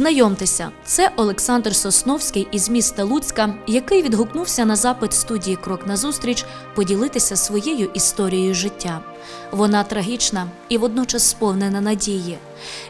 Знайомтеся, це Олександр Сосновський із міста Луцька, який відгукнувся на запит студії Крок назустріч поділитися своєю історією життя. Вона трагічна і водночас сповнена надії.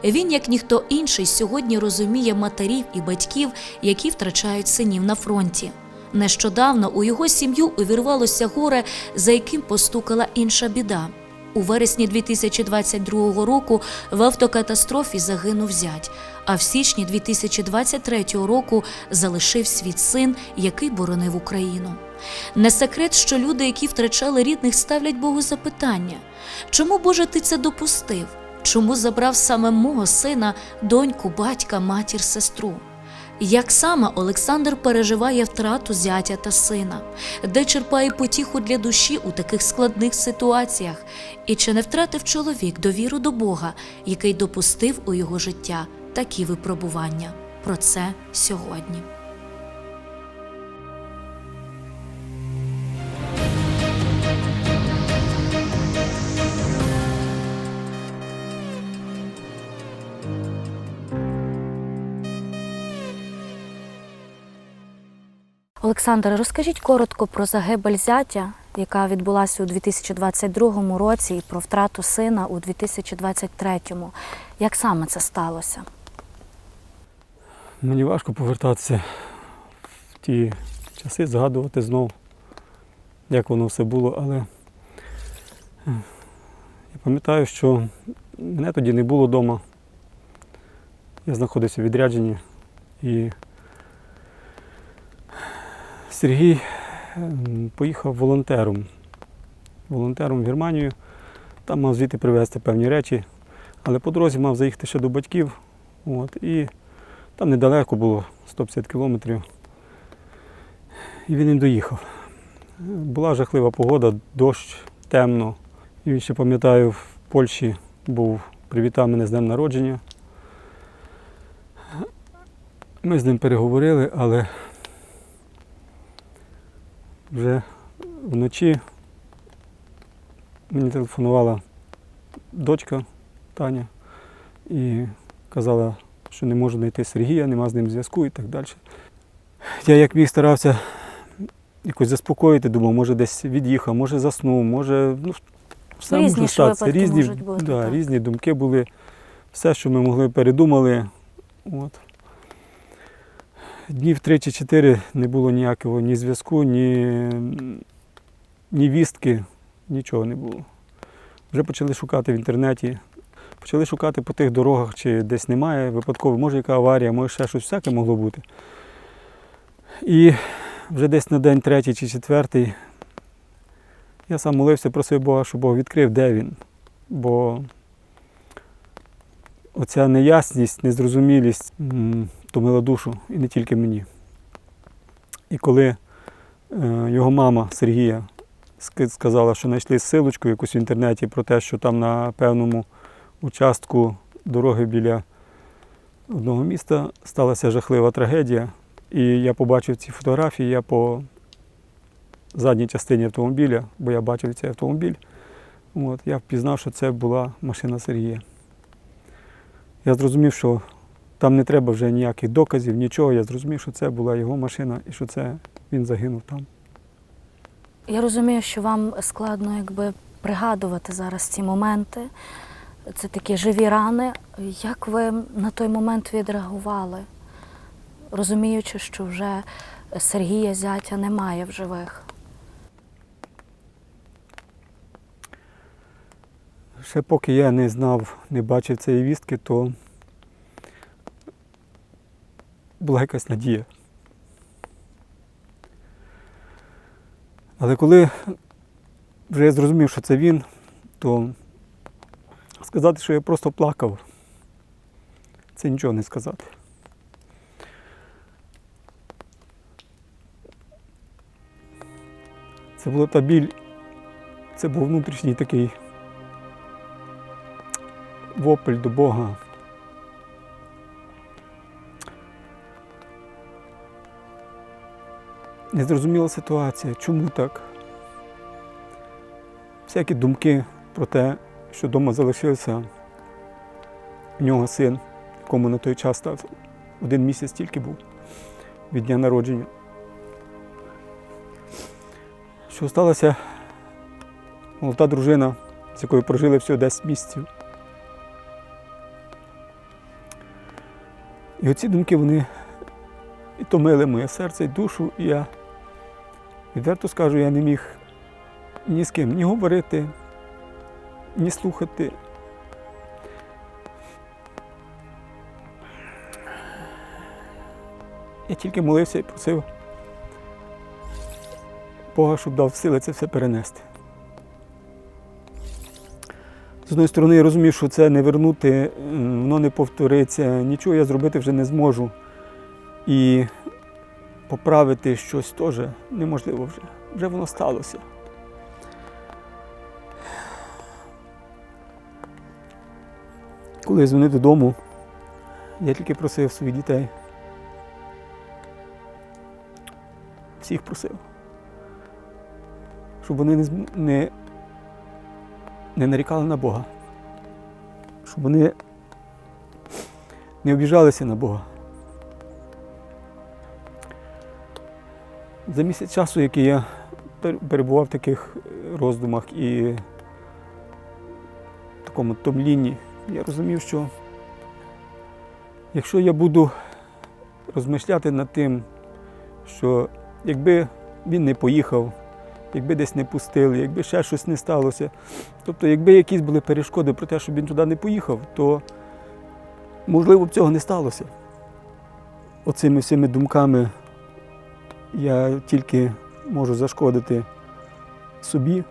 Він, як ніхто інший, сьогодні розуміє матерів і батьків, які втрачають синів на фронті. Нещодавно у його сім'ю увірвалося горе, за яким постукала інша біда. У вересні 2022 року в автокатастрофі загинув зять, а в січні 2023 року залишив світ син, який боронив Україну. Не секрет, що люди, які втрачали рідних, ставлять Богу запитання: чому Боже ти це допустив? Чому забрав саме мого сина, доньку, батька, матір, сестру? Як саме Олександр переживає втрату зятя та сина, де черпає потіху для душі у таких складних ситуаціях, і чи не втратив чоловік довіру до Бога, який допустив у його життя такі випробування? Про це сьогодні. Олександр, розкажіть коротко про загибель зятя, яка відбулася у 2022 році, і про втрату сина у 2023. Як саме це сталося? Мені важко повертатися в ті часи, згадувати знов, як воно все було, але е, я пам'ятаю, що мене тоді не було вдома. Я знаходився в відрядженні і Сергій ем, поїхав волонтером. Волонтером в Германію. Там мав звідти привезти певні речі, але по дорозі мав заїхати ще до батьків. От, і там недалеко було 150 кілометрів. І він не доїхав. Була жахлива погода, дощ, темно. І він ще пам'ятаю, в Польщі був, привітав мене з днем народження. Ми з ним переговорили, але вже вночі мені телефонувала дочка Таня і казала, що не можу знайти Сергія, нема з ним зв'язку і так далі. Я як міг старався якось заспокоїти, думав, може десь від'їхав, може заснув, може. Ну, все Різні може статися. Різні, можуть бути, да, різні думки були. Все, що ми могли, передумали. От. Днів три чи чотири не було ніякого ні зв'язку, ні, ні вістки, нічого не було. Вже почали шукати в інтернеті, почали шукати по тих дорогах, чи десь немає випадково, може яка аварія, може ще щось всяке могло бути. І вже десь на день третій чи четвертий я сам молився, просив Бога, щоб Бог відкрив, де він. Бо оця неясність, незрозумілість м, томила душу і не тільки мені. І коли е, його мама Сергія сказала, що знайшли силочку якусь в інтернеті про те, що там на певному участку дороги біля одного міста сталася жахлива трагедія. І я побачив ці фотографії, я по задній частині автомобіля, бо я бачив цей автомобіль, от, я впізнав, що це була машина Сергія. Я зрозумів, що там не треба вже ніяких доказів, нічого. Я зрозумів, що це була його машина і що це він загинув там. Я розумію, що вам складно якби пригадувати зараз ці моменти. Це такі живі рани. Як ви на той момент відреагували, розуміючи, що вже Сергія зятя немає в живих? Ще поки я не знав, не бачив цієї вістки, то була якась надія. Але коли вже я зрозумів, що це він, то сказати, що я просто плакав, це нічого не сказати. Це була та біль, це був внутрішній такий вопль до Бога. Незрозуміла ситуація, чому так? Всякі думки про те, що вдома залишився в нього син, якому на той час став один місяць тільки був від дня народження. Що сталася молода дружина, з якою прожили всього 10 місяців. І оці думки вони і томили моє серце і душу, і я відверто скажу, я не міг ні з ким ні говорити, ні слухати. Я тільки молився і просив Бога, щоб дав сили це все перенести. З одної сторони, я розумів, що це не вернути, воно не повториться, нічого я зробити вже не зможу. І поправити щось теж неможливо вже. Вже воно сталося. Коли я дзвонив додому, я тільки просив своїх дітей. Всіх просив. Щоб вони не, не, не нарікали на Бога. Щоб вони не обіжалися на Бога. За місяць часу, який я перебував в таких е, роздумах і такому томлінні, я розумів, що якщо я буду розмишляти над тим, що якби він не поїхав, якби десь не пустили, якби ще щось не сталося, тобто, якби якісь були перешкоди про те, щоб він туди не поїхав, то можливо б цього не сталося. Оцими всіми думками я тільки можу зашкодити собі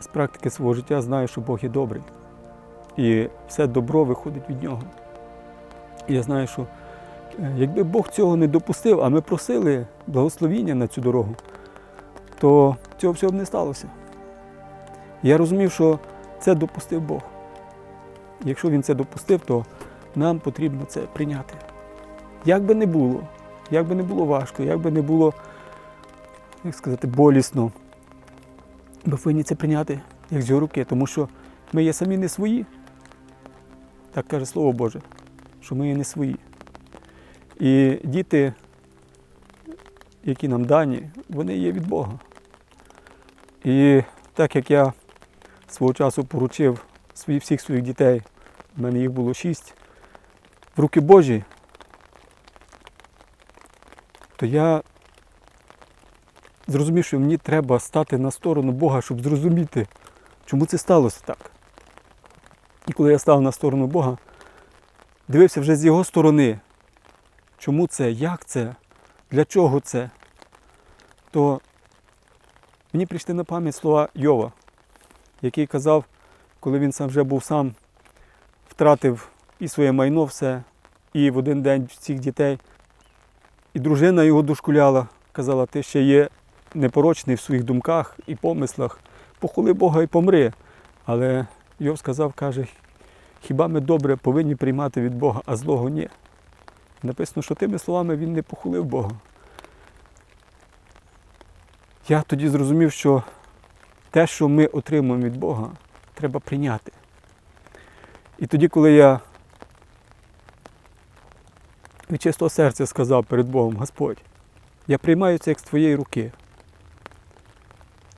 з практики свого життя, знаю, що Бог є добрий. І все добро виходить від нього. І я знаю, що е, якби Бог цього не допустив, а ми просили благословіння на цю дорогу, то цього всього б не сталося. Я розумів, що це допустив Бог. Якщо Він це допустив, то нам потрібно це прийняти. Як би не було, як би не було важко, як би не було, як сказати, болісно, ми повинні це прийняти як з його руки, тому що ми є самі не свої. Так каже Слово Боже, що ми є не свої. І діти, які нам дані, вони є від Бога. І так як я свого часу поручив всіх своїх дітей, в мене їх було шість, в руки Божі, то я зрозумів, що мені треба стати на сторону Бога, щоб зрозуміти, чому це сталося так. І коли я став на сторону Бога, дивився вже з його сторони, чому це, як це, для чого це, то мені прийшли на пам'ять слова Йова, який казав, коли він сам вже був сам, втратив і своє майно все, і в один день всіх дітей. І дружина його дошкуляла, казала, ти ще є непорочний в своїх думках і помислах, похули Бога і помри. Але Йов сказав, каже, хіба ми добре повинні приймати від Бога, а злого ні. Написано, що тими словами він не похулив Бога. Я тоді зрозумів, що те, що ми отримуємо від Бога, треба прийняти. І тоді, коли я від чистого серця сказав перед Богом, Господь, я приймаю це як з твоєї руки.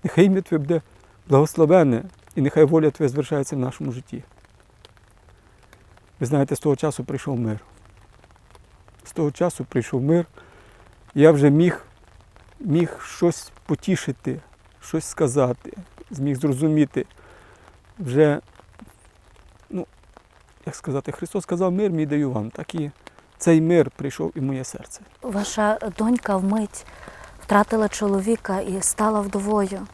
Нехай ім'я Твоє буде благословенне, і нехай воля Твоя звершається в нашому житті. Ви знаєте, з того часу прийшов мир. З того часу прийшов мир, я вже міг, міг щось потішити, щось сказати, зміг зрозуміти. Вже, ну, як сказати, Христос сказав, мир мій даю вам. Так і цей мир прийшов і в моє серце. Ваша донька вмить втратила чоловіка і стала вдовою.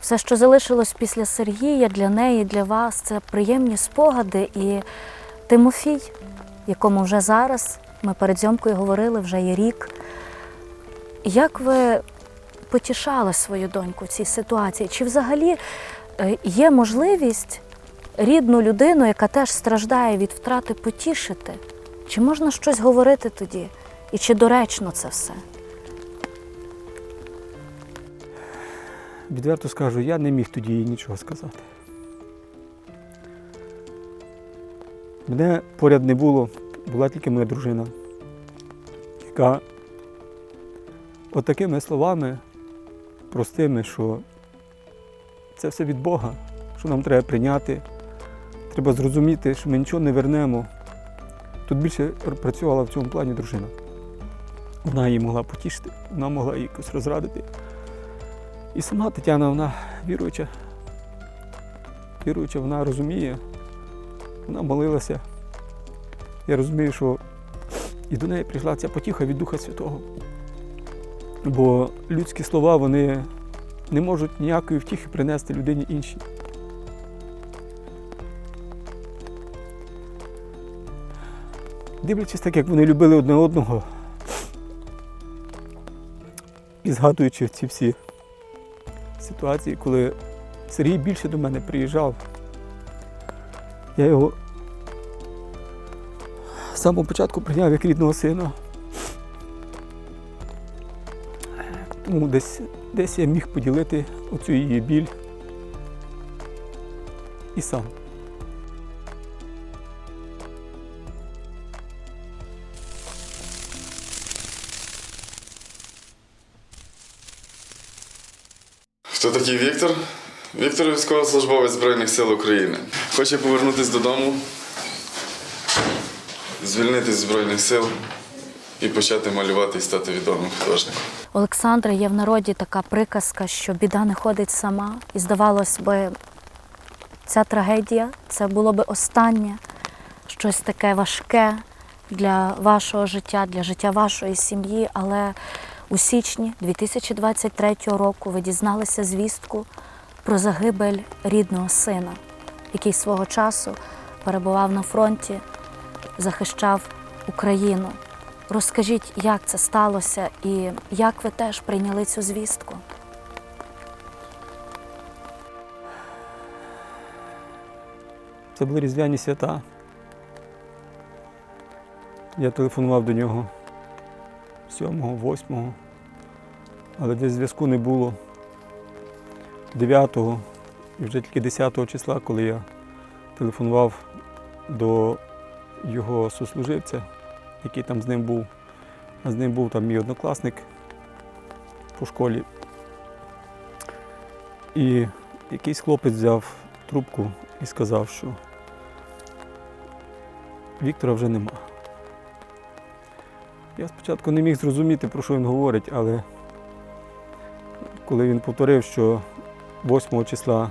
Все, що залишилось після Сергія для неї, для вас, це приємні спогади. І Тимофій, якому вже зараз, ми перед зйомкою говорили, вже є рік. Як ви потішали свою доньку в цій ситуації? Чи взагалі е, є можливість рідну людину, яка теж страждає від втрати, потішити? Чи можна щось говорити тоді? І чи доречно це все? Відверто скажу, я не міг тоді їй нічого сказати. Мене поряд не було, була тільки моя дружина. яка отакими словами простими, що це все від Бога, що нам треба прийняти. Треба зрозуміти, що ми нічого не вернемо. Тут більше працювала в цьому плані дружина. Вона її могла потішити, вона могла її якось розрадити. І сама Тетяна, вона віруюча, віруюча, вона розуміє, вона молилася. Я розумію, що і до неї прийшла ця потіха від Духа Святого. Бо людські слова вони не можуть ніякої втіхи принести людині іншій. Дивлячись так, як вони любили одне одного, і згадуючи ці всі ситуації, коли Сергій більше до мене приїжджав, я його з самого початку прийняв як рідного сина. Тому десь, десь я міг поділити оцю її біль і сам. Хто Віктор? Віктор військовослужбовець Збройних сил України. Хоче повернутися додому, звільнитись з Збройних сил і почати малювати і стати відомим художником. Олександре, є в народі така приказка, що біда не ходить сама. І здавалось би, ця трагедія це було би останнє щось таке важке для вашого життя, для життя вашої сім'ї. Але у січні 2023 року ви дізналися звістку про загибель рідного сина, який свого часу перебував на фронті, захищав Україну. Розкажіть, як це сталося і як ви теж прийняли цю звістку? Це були різдвяні свята. Я телефонував до нього 7-го, 8-го, але десь зв'язку не було. 9-го і вже тільки 10-го числа, коли я телефонував до його сослуживця, який там з ним був. А з ним був там мій однокласник по школі. І якийсь хлопець взяв трубку і сказав, що Віктора вже нема. Я спочатку не міг зрозуміти, про що він говорить, але коли він повторив, що 8 числа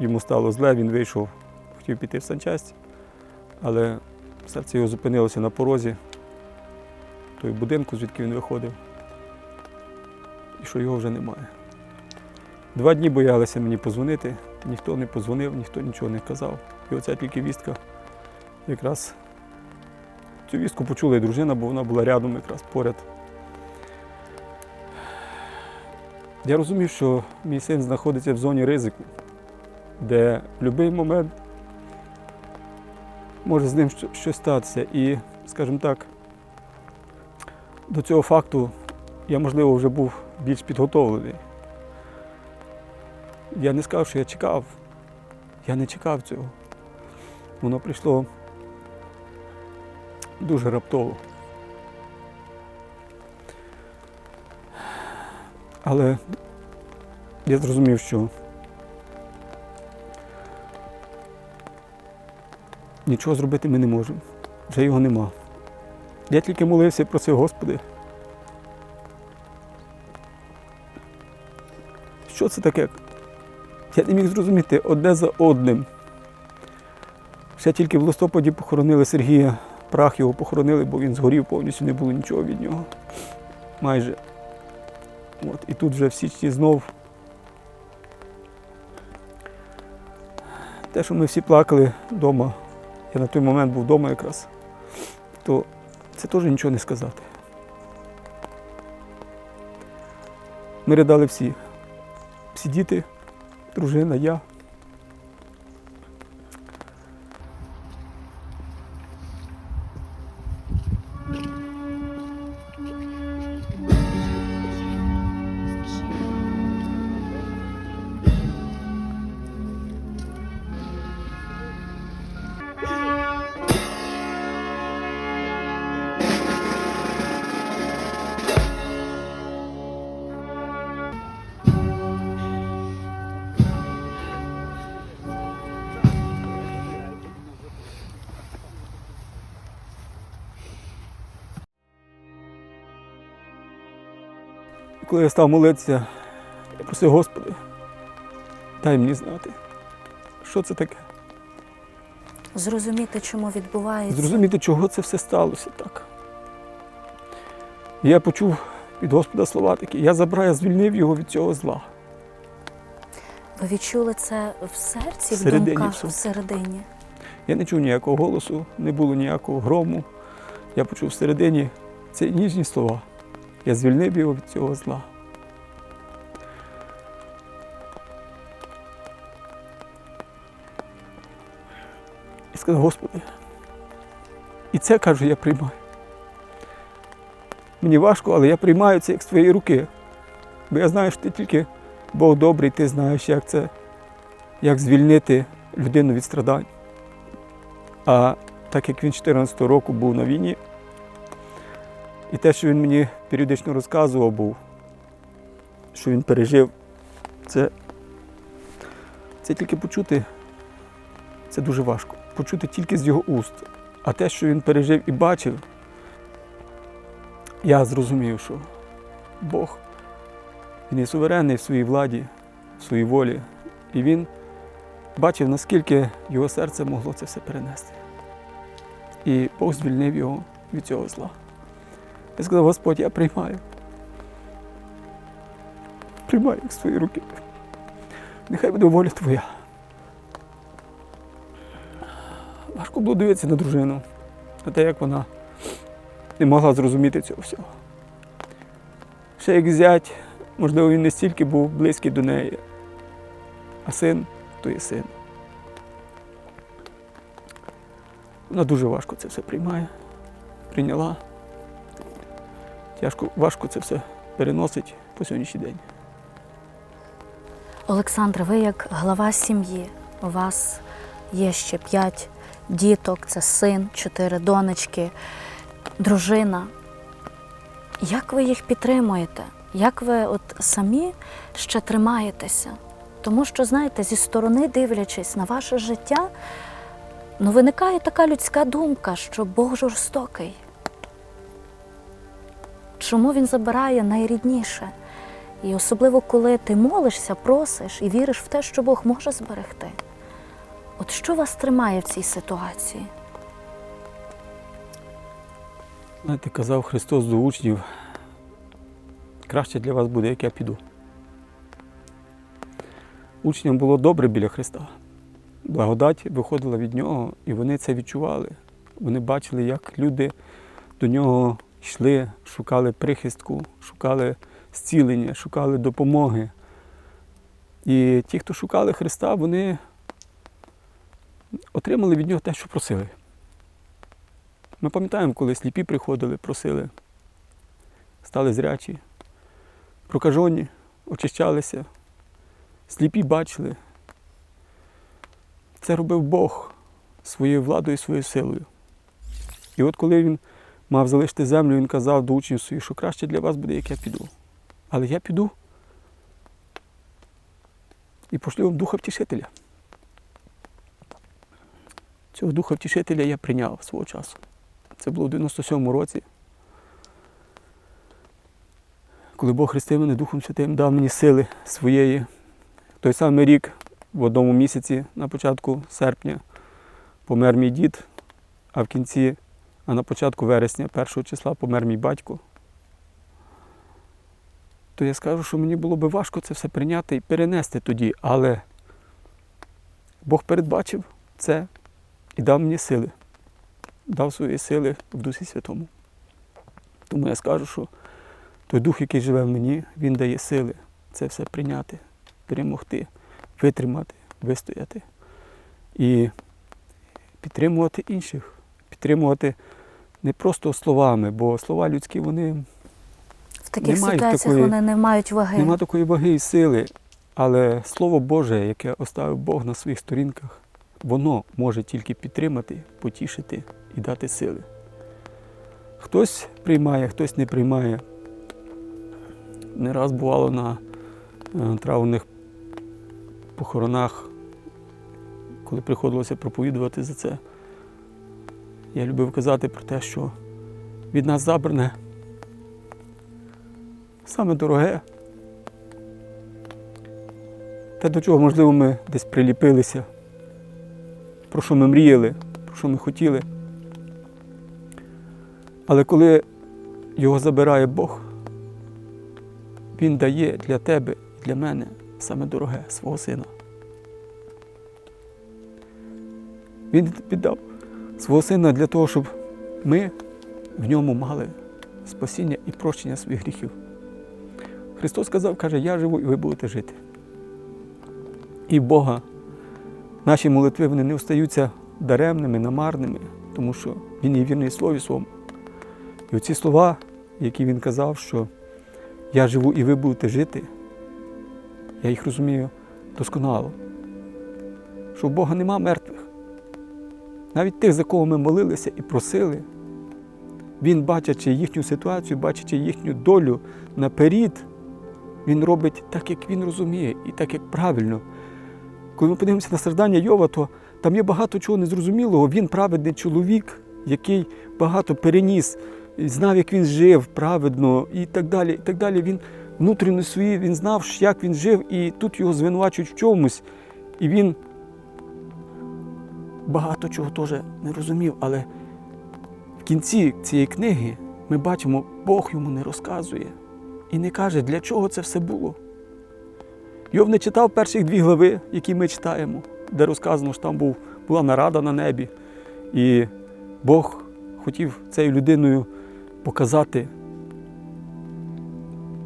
йому стало зле, він вийшов, хотів піти в санчасть, але серце його зупинилося на порозі той будинку, звідки він виходив, і що його вже немає. Два дні боялися мені позвонити, ніхто не позвонив, ніхто нічого не казав. І оця тільки вістка якраз цю вістку почула і дружина, бо вона була рядом якраз поряд. Я розумів, що мій син знаходиться в зоні ризику, де в будь-який момент може з ним щось статися. І, скажімо так, до цього факту я, можливо, вже був більш підготовлений. Я не сказав, що я чекав. Я не чекав цього. Воно прийшло дуже раптово. Але я зрозумів, що нічого зробити ми не можемо. Вже його нема. Я тільки молився і просив, Господи. Що це таке? Я не міг зрозуміти одне за одним. Ще тільки в листопаді похоронили Сергія, прах його похоронили, бо він згорів повністю, не було нічого від нього. Майже. От, і тут вже в січні знов. Те, що ми всі плакали вдома, я на той момент був вдома якраз, то це теж нічого не сказати. Ми ридали всі. Всі діти, дружина, я. Коли я став молитися, я просив, Господи, дай мені знати, що це таке. Зрозуміти, чому відбувається. Зрозуміти, чого це все сталося так. Я почув від Господа слова такі, я забрав, я звільнив його від цього зла. Ви відчули це в серці, в Всередині, думках, в всередині. Я не чув ніякого голосу, не було ніякого грому. Я почув всередині ці ніжні слова. Я звільнив його від цього зла. І сказав, Господи, і це кажу, я приймаю. Мені важко, але я приймаю це як з твоєї руки. Бо я знаю, що ти тільки Бог добрий, ти знаєш, як це, як звільнити людину від страдань. А так як він 14 року був на війні, і те, що він мені періодично розказував, був, що він пережив, це, це тільки почути, це дуже важко. Почути тільки з його уст. А те, що він пережив і бачив, я зрозумів, що Бог, він є суверенний в своїй владі, в своїй волі. І він бачив, наскільки його серце могло це все перенести. І Бог звільнив його від цього зла. Я сказав, Господь, я приймаю. Приймаю їх в свої руки. Нехай буде воля Твоя. Важко було дивитися на дружину, на те, як вона не могла зрозуміти цього всього. Ще як зять, можливо, він не стільки був близький до неї, а син то є син. Вона дуже важко це все приймає, прийняла. Тяжко, важко це все переносить по сьогоднішній день. Олександр, ви як глава сім'ї, у вас є ще п'ять діток, це син, чотири донечки, дружина. Як ви їх підтримуєте? Як ви от самі ще тримаєтеся? Тому що, знаєте, зі сторони дивлячись на ваше життя, ну виникає така людська думка, що Бог жорстокий. Чому він забирає найрідніше? І особливо, коли ти молишся, просиш і віриш в те, що Бог може зберегти. От що вас тримає в цій ситуації? Знаєте, казав Христос до учнів, краще для вас буде, як я піду. Учням було добре біля Христа. Благодать виходила від нього, і вони це відчували. Вони бачили, як люди до нього йшли, шукали прихистку, шукали зцілення, шукали допомоги. І ті, хто шукали Христа, вони отримали від нього те, що просили. Ми пам'ятаємо, коли сліпі приходили, просили, стали зрячі, прокажені, очищалися, сліпі бачили. Це робив Бог своєю владою, своєю силою. І от коли він мав залишити землю, він казав до учнів своїх, що краще для вас буде, як я піду. Але я піду і пошлю вам духа втішителя. Цього духа втішителя я прийняв свого часу. Це було в 97-му році. Коли Бог хрестив мене Духом Святим, дав мені сили своєї. Той самий рік, в одному місяці, на початку серпня, помер мій дід, а в кінці, а на початку вересня, першого числа, помер мій батько. То я скажу, що мені було би важко це все прийняти і перенести тоді, але Бог передбачив це і дав мені сили дав свої сили в Дусі Святому. Тому я скажу, що той дух, який живе в мені, він дає сили це все прийняти, перемогти, витримати, вистояти і підтримувати інших, підтримувати не просто словами, бо слова людські, вони В таких Не мають ситуаціях такої- вони не мають ваги. нема такої ваги і сили. Але Слово Боже, яке оставив Бог на своїх сторінках, воно може тільки підтримати, потішити і дати сили. Хтось приймає, хтось не приймає. Не раз бувало на е, травних похоронах, коли приходилося проповідувати за це. Я любив казати про те, що від нас забране саме дороге. Те, до чого, можливо, ми десь приліпилися, про що ми мріяли, про що ми хотіли. Але коли його забирає Бог, Він дає для тебе і для мене саме дороге свого сина. Він віддав свого сина для того, щоб ми в ньому мали спасіння і прощення своїх гріхів. Христос сказав, каже, я живу і ви будете жити. І в Бога наші молитви вони не остаються даремними, намарними, тому що Він є вірний слові своєму. І оці слова, які він казав, що я живу і ви будете жити, я їх розумію досконало. Що в Бога нема мертвих. Навіть тих, за кого ми молилися і просили, Він, бачачи їхню ситуацію, бачачи їхню долю наперед, Він робить так, як він розуміє, і так, як правильно. Коли ми подивимося на страждання Йова, то там є багато чого незрозумілого. Він праведний чоловік, який багато переніс, знав, як він жив праведно і так далі. І так далі. Він внутрішньо свої, він знав, як він жив, і тут його звинувачують в чомусь. І він багато чого теж не розумів. Але в кінці цієї книги ми бачимо, Бог йому не розказує і не каже, для чого це все було. Йов не читав перших дві глави, які ми читаємо, де розказано, що там був, була нарада на небі. І Бог хотів цією людиною показати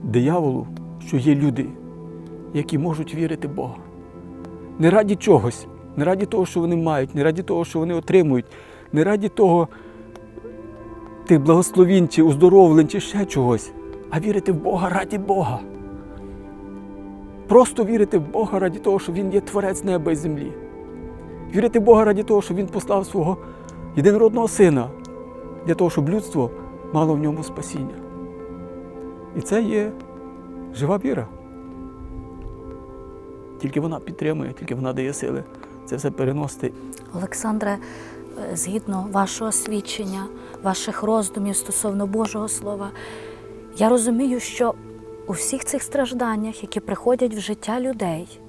дияволу, що є люди, які можуть вірити в Бога. Не раді чогось, не раді того, що вони мають, не раді того, що вони отримують, не раді того тих благословінь чи оздоровлень, чи ще чогось, а вірити в Бога раді Бога. Просто вірити в Бога раді того, що Він є творець неба і землі. Вірити в Бога раді того, що Він послав свого єдинородного сина для того, щоб людство мало в ньому спасіння. І це є жива віра. Тільки вона підтримує, тільки вона дає сили це все переносити. Олександре, е, згідно вашого свідчення, ваших роздумів стосовно Божого Слова, я розумію, що у всіх цих стражданнях, які приходять в життя людей,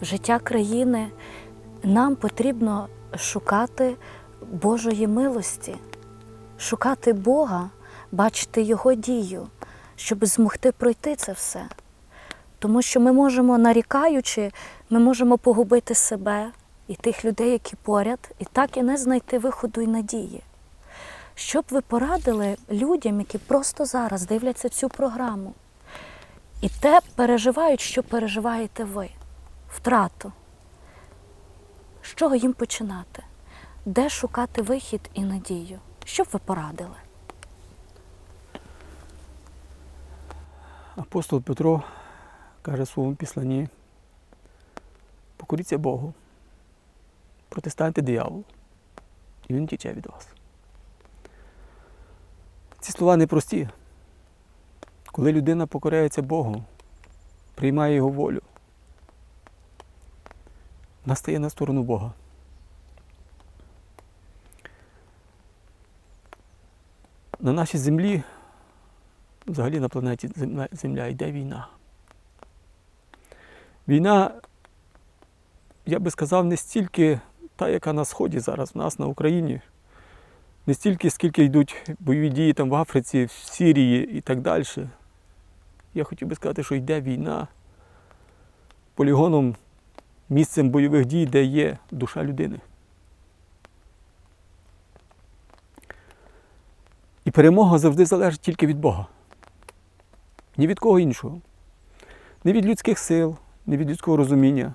в життя країни, нам потрібно шукати Божої милості, шукати Бога, бачити Його дію, щоб змогти пройти це все. Тому що ми можемо, нарікаючи, ми можемо погубити себе і тих людей, які поряд, і так і не знайти виходу і надії. Що б ви порадили людям, які просто зараз дивляться цю програму і те переживають, що переживаєте ви втрату? З чого їм починати? Де шукати вихід і надію? Що б ви порадили? Апостол Петро каже в своєму післанні: покоріться Богу, протистаньте дияволу, і він тіче від вас. Ці слова непрості. Коли людина покоряється Богу, приймає Його волю, вона стає на сторону Бога. На нашій землі взагалі на планеті Земля, йде війна. Війна, я би сказав, не стільки та, яка на Сході зараз, в нас на Україні, не стільки, скільки йдуть бойові дії там в Африці, в Сирії і так далі. Я хотів би сказати, що йде війна полігоном, місцем бойових дій, де є душа людини. І перемога завжди залежить тільки від Бога. Ні від кого іншого. Не від людських сил, не від людського розуміння,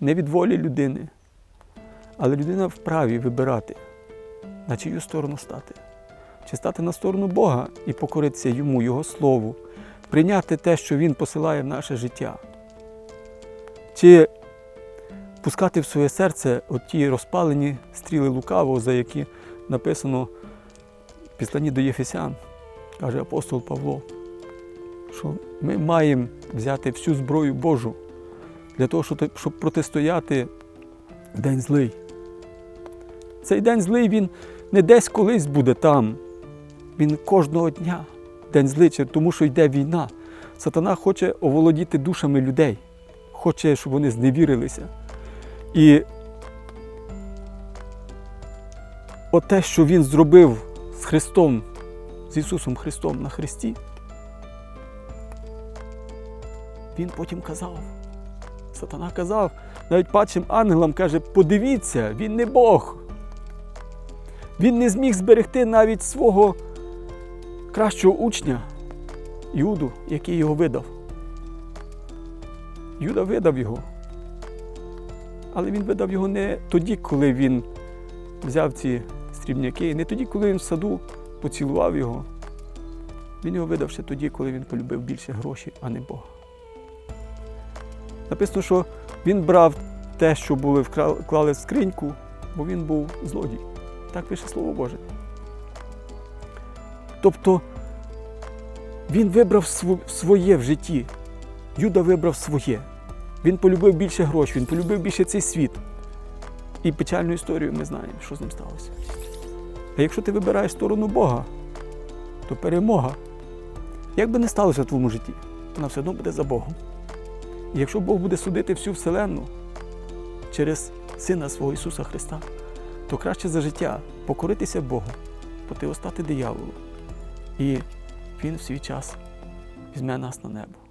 не від волі людини. Але людина вправі вибирати, на чию сторону стати. Чи стати на сторону Бога і покоритися йому, Його Слову, прийняти те, що Він посилає в наше життя. Чи пускати в своє серце от ті розпалені стріли лукавого, за які написано в післанні до Єфесян, каже апостол Павло, що ми маємо взяти всю зброю Божу для того, щоб протистояти день злий. Цей день злий він не десь колись буде там. Він кожного дня день злий, тому що йде війна. Сатана хоче оволодіти душами людей, хоче, щоб вони зневірилися. І оте, що він зробив з Христом, з Ісусом Христом на Христі, він потім казав. Сатана казав, навіть падшим ангелам каже, подивіться, він не Бог. Він не зміг зберегти навіть свого кращого учня, Юду, який його видав. Юда видав його. Але він видав його не тоді, коли він взяв ці стрібняки, не тоді, коли він в саду поцілував його. Він його видав ще тоді, коли він полюбив більше грошей, а не Бога. Написано, що він брав те, що були вклали в скриньку, бо він був злодій. Так пише Слово Боже. Тобто він вибрав своє в житті. Юда вибрав своє. Він полюбив більше грошей, він полюбив більше цей світ. І печальну історію ми знаємо, що з ним сталося. А якщо ти вибираєш сторону Бога, то перемога, як би не сталося в твоєму житті, вона все одно буде за Богом. І якщо Бог буде судити всю Вселенну через Сина свого Ісуса Христа, то краще за життя покоритися Богу, протиостати дияволу. І Він в свій час візьме нас на небо.